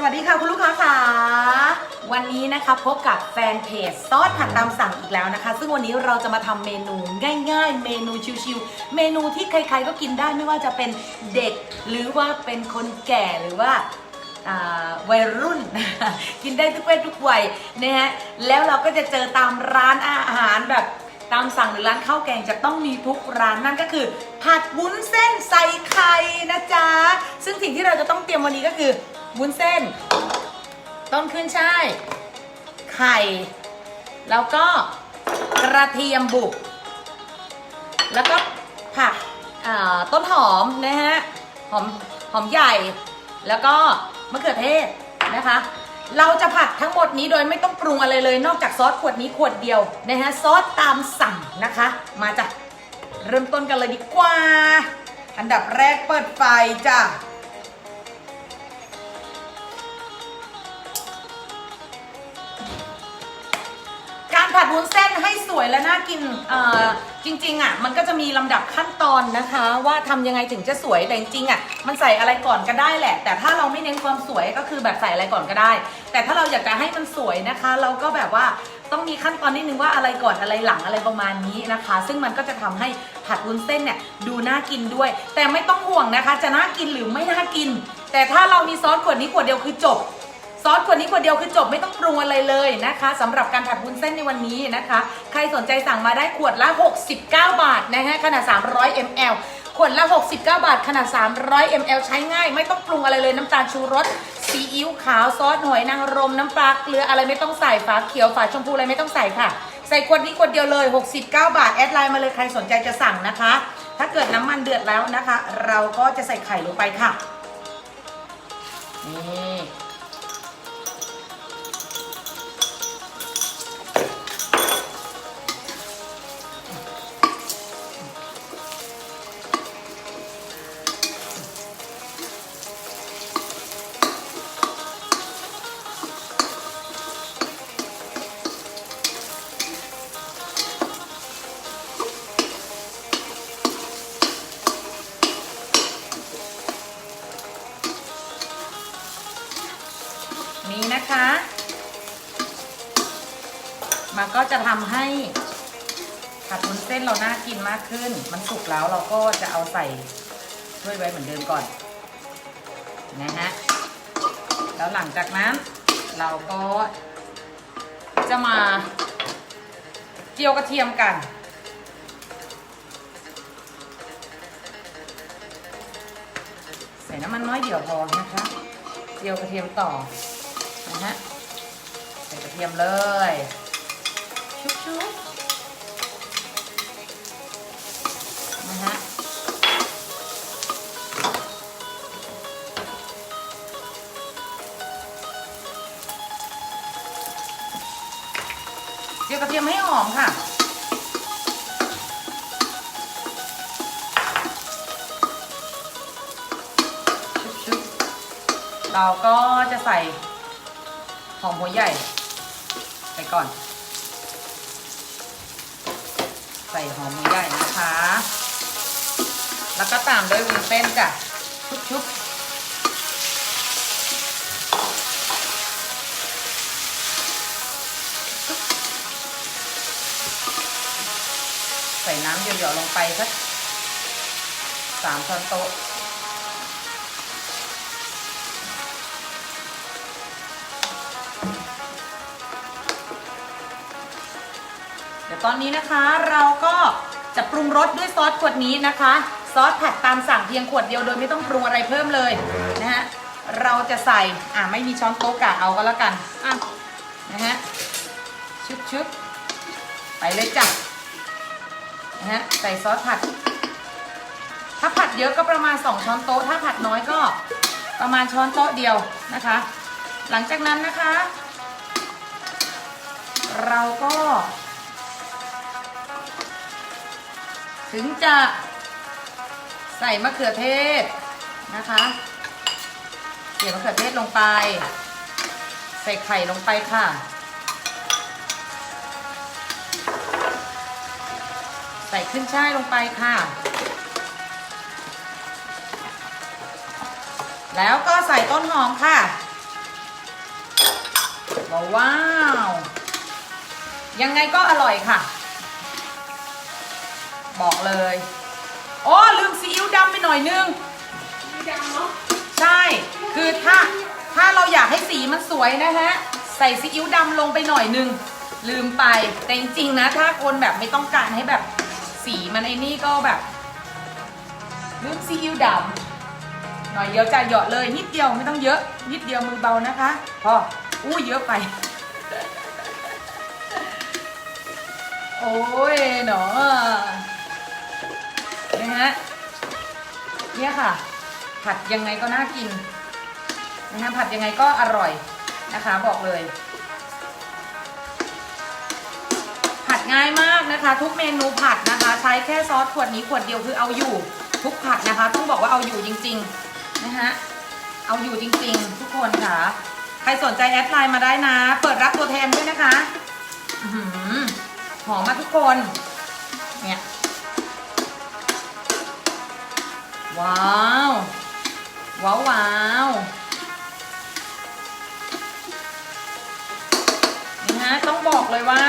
สวัสดีค่ะคุณลูกค้าค่ะ วันนี้นะคะพบกับแฟนเพจซอสผัดตามสั่งอีกแล้วนะคะ ซึ่งวันนี้เราจะมาทำเมนูง่ายๆ เมนูชิวๆเมนูที่ใครๆก็กินได้ไม่ว่าจะเป็นเด็ก หรือว่าเป็นคนแก่หรือว่าอ่าวัยรุ่น กินได้ทุกเพศทุกวัยนะฮะแล้วเราก็จะเจอตามร้านอาหารแบบตามสั่งหรือร้านข้าวแกงจะต้องมีทุกร้านนั่นก็คือ ผัดวุ้นเส้นใส่ไข่นะจ๊ะซึ่งสิ่งที่เราจะต้องเตรียมวันนี้ก็คือ วุ้นเส้น ต้นขึ้นช่ายไข่ แล้วก็กระเทียมบุก แล้วก็ผักต้นหอมนะฮะ หอมหอมใหญ่ แล้วก็มะเขือเทศนะคะ เราจะผัดทั้งหมดนี้โดยไม่ต้องปรุงอะไรเลย นอกจากซอสขวดนี้ขวดเดียวนะฮะ ซอสตามสั่งนะคะ มาจ้ะ เริ่มต้นกันเลยดีกว่า อันดับแรกเปิดไฟจ้ะ วุ้นเส้นให้สวยและน่ากินเอ่อจริงๆอะมันก็จะมีลำดับขั้นตอนนะคะ ว่าทำยังไงถึงจะสวยแต่จริงๆอะมันใส่อะไรก่อนก็ได้แหละ แต่ถ้าเราไม่เน้นความสวยก็คือแบบใส่อะไรก่อนก็ได้ แต่ถ้าเราอยากจะให้มันสวยนะคะ เราก็แบบว่าต้องมีขั้นตอนนิดนึงว่าอะไรก่อนอะไรหลังอะไรประมาณนี้นะคะ ซึ่งมันก็จะทำให้ผัดวุ้นเส้นเนี่ยดูน่ากินด้วย แต่ไม่ต้องห่วงนะคะ จะน่ากินหรือไม่น่ากิน แต่ถ้าเรามีซอสขวดนี้ขวดเดียวคือจบ ซอสขวดนี้ขวดเดียวคือจบไม่ต้องปรุงอะไรเลยนะคะสำหรับการผัดวุ้นเส้นในวันนี้นะคะ ใครสนใจสั่งมาได้ขวดละ 69 บาทนะฮะขนาด 300 ml ขวดละ 69 บาท ขนาด 300 ml ใช้ง่าย ไม่ต้องปรุงอะไรเลย น้ำตาลชูรส ซีอิ๊วขาว ซอสหอยนางรม น้ำปลา เกลืออะไรไม่ต้องใส่ ฝาเขียว ฝาชมพูอะไรไม่ต้องใส่ค่ะ ใส่ขวดนี้ขวดเดียวเลย 69 บาท แอดไลน์มาเลยใครสนใจจะสั่งนะคะ ถ้าเกิดน้ำมันเดือดแล้วนะคะ เราก็จะใส่ไข่ลงไปค่ะ นี่ นี้นะคะ มันก็จะทำให้ผัดวุ้นเส้นเราน่ากินมากขึ้น มันสุกแล้วเราก็จะเอาใส่ถ้วยไว้เหมือนเดิมก่อนนะฮะ แล้วหลังจากนั้นเราก็จะมาเจียวกระเทียมกัน ใส่น้ำมันน้อยเดี๋ยวพอนะคะ เจียวกระเทียมต่อ นะฮะใส่กระเทียมเลย ชุบชุบนะฮะเจียวกระเทียมให้หอมค่ะชุบๆเราก็จะใส่ หอมหัวใหญ่ ไปก่อน ใส่หอมหัวใหญ่นะคะ แล้วก็ตามด้วยวุ้นเส้นจ้ะชุบๆใส่น้ำเยอะๆลงไปสักสามช้อนโต๊ะ ตอนนี้นะคะเราก็จะปรุงรสด้วยซอสขวดนี้นะคะ ซอสผัดตามสั่งเพียงขวดเดียวโดยไม่ต้องปรุงอะไรเพิ่มเลยนะฮะเราจะใส่อ่าไม่มีช้อนโต๊ะกะเอาก็แล้วกันอะนะฮะชุบชุบไปเลยจ้ะนะฮะใส่ซอสผัด ถ้าผัดเยอะก็ประมาณ 2 ช้อนโต๊ะ ถ้าผัดน้อยก็ประมาณช้อนโต๊ะเดียวนะคะ หลังจากนั้นนะคะ เราก็ ถึงจะใส่มะเขือเทศนะคะเกี่ยวมะเขือเทศลงไป ใส่ไข่ลงไปค่ะ ใส่ขึ้นช่ายลงไปค่ะ แล้วก็ใส่ต้นหอมค่ะว้าวว้ายังไงก็อร่อยค่ะ บอกเลยอ๋อลืมซีอิ๊วดำไปหน่อยนึงใช่ คือถ้าถ้าเราอยากให้สีมันสวยนะฮะ ใส่ซีอิ๊วดำลงไปหน่อยนึง ลืมไป แต่จริงๆนะ ถ้าคนแบบไม่ต้องการให้แบบสีมันไอ้นี่ก็แบบ ลืมซีอิ๊วดำหน่อยเดียวจะเหยาะเลยนิดเดียวไม่ต้องเยอะ นิดเดียวมือเบานะคะพออู้เยอะไป โอ้ยหนอ นะฮะเนี่ยค่ะ ผัดยังไงก็น่ากินนะคะผัดยังไงก็อร่อยนะคะบอกเลย ผัดง่ายมากนะคะ ทุกเมนูผัดนะคะ ใช้แค่ซอสขวดนี้ขวดเดียวคือเอาอยู่ ทุกผัดนะคะ ต้องบอกว่าเอาอยู่จริงๆนะคะเอาอยู่จริงๆ ทุกคนค่ะ ใครสนใจแอดไลน์มาได้นะ เปิดรับตัวแทนด้วยนะคะหอหอมมากทุกคน เนี่ย ว้าว ว้าวว้าวนี่ฮะต้องบอกเลยว่า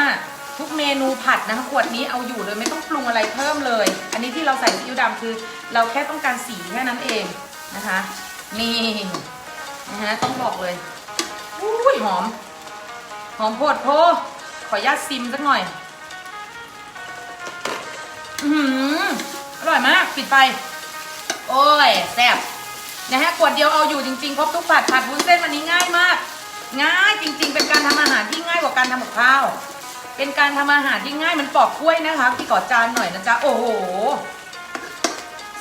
ทุกเมนูผัดนะคะขวดนี้เอาอยู่เลยไม่ต้องปรุงอะไรเพิ่มเลย อันนี้ที่เราใส่ซีอิ๊วดำคือ เราแค่ต้องการสีแค่นั้นเองนะคะ นี่นะฮะต้องบอกเลยอุ้ยหอม หอมโพดโพขออนุญาตซิมสักหน่อย อือออร่อยมาก ปิดไป โอ้ยแซ่บนะฮะขวดเดียวเอาอยู่จริงๆครบทุกผัดผัดวุ้นเส้นวันนี้ง่ายมาก ง่ายจริง ๆ เป็นการทำอาหารที่ง่ายกว่าการทำกับข้าว เป็นการทำอาหารที่ง่ายมันปอกกล้วยนะคะพี่กอดจานหน่อยนะจ๊ะโอ้โห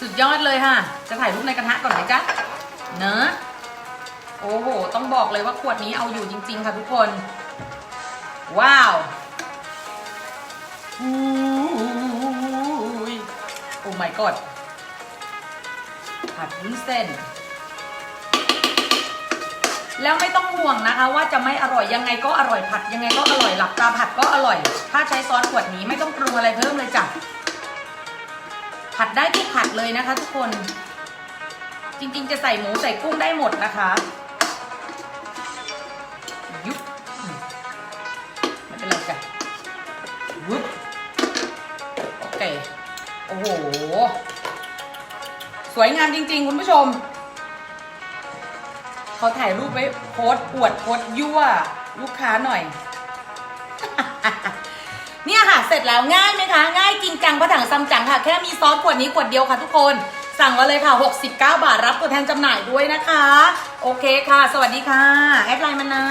สุดยอดเลยค่ะ จะถ่ายรูปในกระทะก่อนไหมจ๊ะเนอะโอ้โห ต้องบอกเลยว่าขวดนี้เอาอยู่จริง ๆ ค่ะทุกคน ว้าวอุ้ยโอ้ my god ผัดวุ้นเส้น แล้วไม่ต้องห่วงนะคะ ว่าจะไม่อร่อยยังไงก็อร่อยผัดยังไงก็อร่อยหลับตาผัดก็อร่อย ถ้าใช้ซอสขวดนี้ไม่ต้องปรุงอะไรเพิ่มเลยจ้ะผัดได้ทุกผัดเลยนะคะ ทุกคน จริงๆ จะใส่หมูใส่กุ้งได้หมดนะคะยุบไม่เป็นไรจ้ะวุบโอเคโอ้โห วยงามจริง ๆ คุณผู้ชม เขาถ่ายรูปไว้โพสอวดโพสยั่วลูกค้าหน่อย เนี่ยค่ะ เสร็จแล้วง่ายไหมคะ ง่ายจริงจังพระถังซัมจังค่ะ แค่มีซอสขวดนี้ขวดเดียวค่ะทุกคน สั่งมาเลยค่ะ 69 บาทรับตัวแทนจำหน่ายด้วยนะคะ โอเคค่ะ สวัสดีค่ะ แอดไลน์มานะ